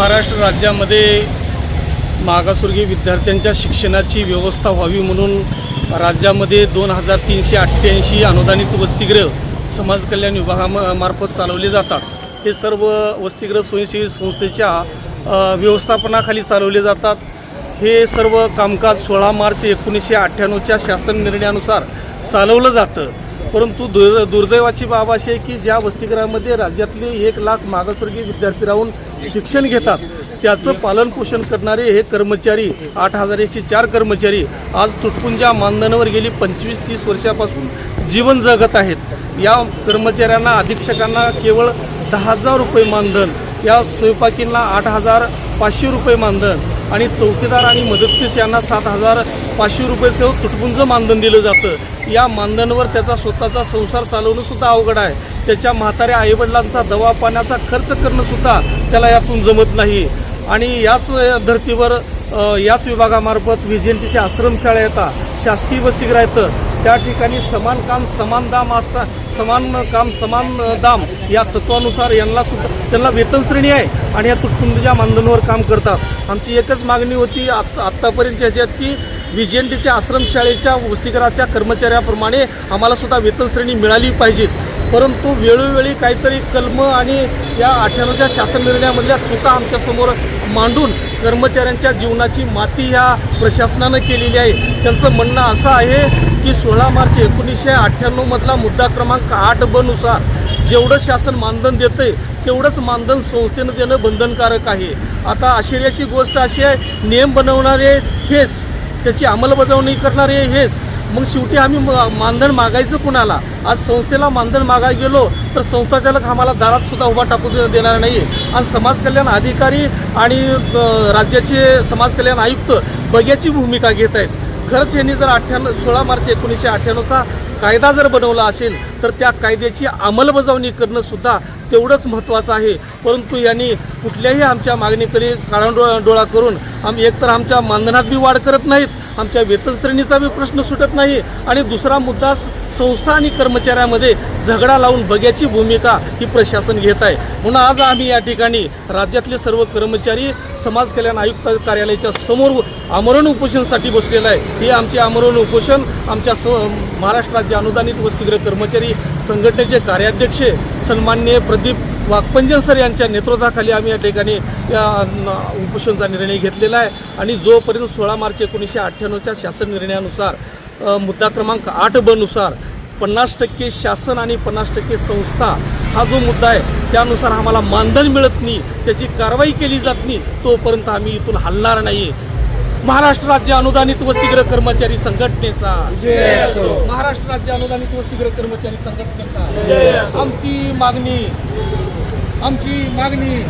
महाराष्ट्र राज्यामध्ये मागासवर्गीय विद्यार्थ्यांच्या शिक्षणाची व्यवस्था व्हावी म्हणून राज्यामध्ये दोन हजार तीनशे अठ्ठ्याऐंशी अनुदानित वसतिगृह समाज कल्याण विभागामार्फत चालवले जातात. हे सर्व वसतिगृह स्वयंसेवी संस्थेच्या व्यवस्थापनाखाली चालवले जातात. हे सर्व कामकाज सोळा मार्च एकोणीसशे अठ्ठ्याण्णवच्या शासन निर्णयानुसार चालवलं जातं. परंतु दुर् दुर्दैवाची बाब अशी आहे की ज्या वसतिगृहामध्ये राज्यातले एक लाख मागासवर्गीय विद्यार्थी राहून शिक्षण घेतात त्याचं पालनपोषण करणारे हे कर्मचारी आठ हजार एकशे चार कर्मचारी आज तुटपुंजा मानधनावर गेली पंचवीस तीस वर्षापासून जीवन जगत आहेत. या कर्मचाऱ्यांना अधीक्षकांना केवळ दहा हजार रुपये मानधन या स्वयंपाकींना आठ हजार पाचशे रुपये मानधन आणि चौकीदार आणि मदतनीस यांना सात हजार पाचशे रुपयेचं तुटपुंज मानधन दिलं जातं. या मानधनवर त्याचा स्वतःचा संसार चालवणं सुद्धा अवघड आहे. त्याच्या म्हाताऱ्या आईवडिलांचा दवा पाण्याचा खर्च करणं सुद्धा त्याला यातून जमत नाही. आणि याच धर्तीवर याच विभागामार्फत व्हिजेंटीचे आश्रमशाळा येतात. शासकीय वसतिगृह येतं त्या ठिकाणी समान काम समान दाम असतात समान काम समान दाम या तत्वानुसार यांना सुद्धा त्यांना वेतन श्रेणी आहे आणि या तुटपुंजीच्या मानधनावर काम करतात. आमची एकच मागणी होती आत्ता आत्तापर्यंत ह्याच्यात की विजेंडीच्या आश्रमशाळेच्या वसतिगृहाच्या कर्मचाऱ्याप्रमाणे आम्हाला सुद्धा वेतन श्रेणी मिळाली पाहिजे. परंतु वेळोवेळी काहीतरी कलम आणि या अठ्ठ्याण्णवच्या शासन निर्णयामधल्या चुका आमच्यासमोर मांडून कर्मचाऱ्यांच्या जीवनाची माती ह्या प्रशासनानं केलेली आहे. त्यांचं म्हणणं असं आहे की सोळा मार्च एकोणीसशे अठ्ठ्याण्णवमधला मुद्दा क्रमांक आठ बनुसार जेवढं शासन मानधन देतंय तेवढंच मानधन संस्थेनं देणं बंधनकारक आहे. आता आश्चर्याची गोष्ट अशी आहे नियम बनवणारे हेच त्याची अंमलबजावणी करणारे हेच. मग शेवटी आम्ही मानधन मागायचं कुणाला? आज संस्थेला मानधन मागायला गेलो तर संस्थाचालक आम्हाला दारात सुद्धा उभा टाकू देणार नाही आणि समाज कल्याण अधिकारी आणि राज्याचे समाज कल्याण आयुक्त बग्याची भूमिका घेत आहेत खरंच यांनी जर अठ्ठ्याण्णव सोळा मार्च एकोणीसशे अठ्ठ्याण्णवचा कायदा जर बनवला असेल तर त्या कायद्याची अंमलबजावणी करणं सुद्धा तेवढंच महत्त्वाचं आहे. परंतु यांनी कुठल्याही आमच्या मागणीकडे काळाडोळा डोळा करून आम्ही एकतर आमच्या मानधनात बी वाढ करत नाहीत आमच्या वेतनश्रेणीचा बी प्रश्न सुटत नाही. आणि दुसरा मुद्दा संस्था आणि कर्मचाऱ्यामध्ये झगडा लावून बघ्याची भूमिका ही प्रशासन घेत आहे. म्हणून आज आम्ही या ठिकाणी राज्यातले सर्व कर्मचारी समाज कल्याण आयुक्त कार्यालयाच्या समोर आमरण उपोषणसाठी बसलेलं आहे. हे आमचे आमरण उपोषण आमच्या स महाराष्ट्र राज्य अनुदानित वसतिगृह कर्मचारी संघटनेचे कार्याध्यक्ष सन्माननीय प्रदीप वाकपंजन सर यांच्या नेतृत्वाखाली आम्ही या ठिकाणी या उपोषणचा निर्णय घेतलेला आहे. आणि जोपर्यंत सोळा मार्च एकोणीसशे अठ्ठ्याण्णवच्या शासन निर्णयानुसार मुद्दा क्रमांक आठ बनुसार पन्नास टक्के शासन आणि पन्नास टक्के संस्था हा जो मुद्दा आहे त्यानुसार आम्हाला मानधन मिळत नाही त्याची कारवाई केली जात नाही तोपर्यंत आम्ही इथून हलणार नाही. महाराष्ट्र राज्य अनुदानित वसतिगृह कर्मचारी संघटनेचा. महाराष्ट्र राज्य अनुदानित वसतिगृह कर्मचारी संघटनेचा. आमची मागणी आमची मागणी